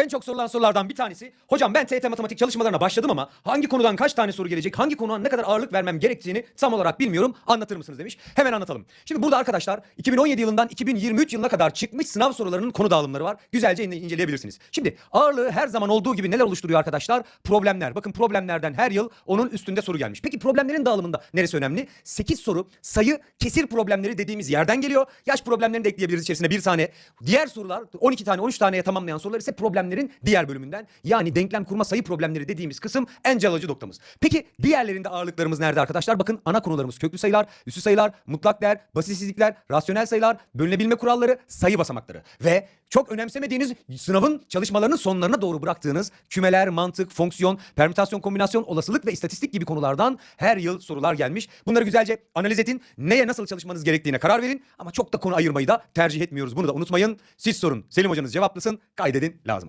En çok sorulan sorulardan bir tanesi. Hocam ben TYT matematik çalışmalarına başladım ama hangi konudan kaç tane soru gelecek, hangi konuya ne kadar ağırlık vermem gerektiğini tam olarak bilmiyorum. Anlatır mısınız demiş. Hemen anlatalım. Şimdi burada arkadaşlar 2017 yılından 2023 yılına kadar çıkmış sınav sorularının konu dağılımları var. Güzelce ince- inceleyebilirsiniz. Şimdi ağırlığı her zaman olduğu gibi neler oluşturuyor arkadaşlar? Problemler. Bakın problemlerden her yıl onun üstünde soru gelmiş. Peki problemlerin dağılımında neresi önemli? 8 soru sayı kesir problemleri dediğimiz yerden geliyor. Yaş problemlerini de ekleyebiliriz içerisine bir tane. Diğer sorular 12 tane 13 taneye tamamlayan sorular ise problemlerin diğer bölümünden. Yani denklem kurma sayı problemleri dediğimiz kısım en can noktamız. Peki diğerlerinde ağırlıklarımız nerede arkadaşlar? Bakın ana konularımız köklü sayılar, üssü sayılar, mutlak değer, basitsizlikler, rasyonel sayılar, bölünebilme kuralları, sayı basamakları. Ve çok önemsemediğiniz sınavın çalışmalarının sonlarına doğru bıraktığınız kümeler, mantık, fonksiyon, permütasyon, kombinasyon, olasılık ve istatistik gibi konulardan her yıl sorular gelmiş. Bunları güzelce analiz edin. Neye nasıl çalışmanız gerektiğine karar verin. Ama çok da konu ayırmayı da tercih etmiyoruz. Bunu da unutmayın. Siz sorun. Selim hocanız cevaplasın. Kaydedin. Lazım olur.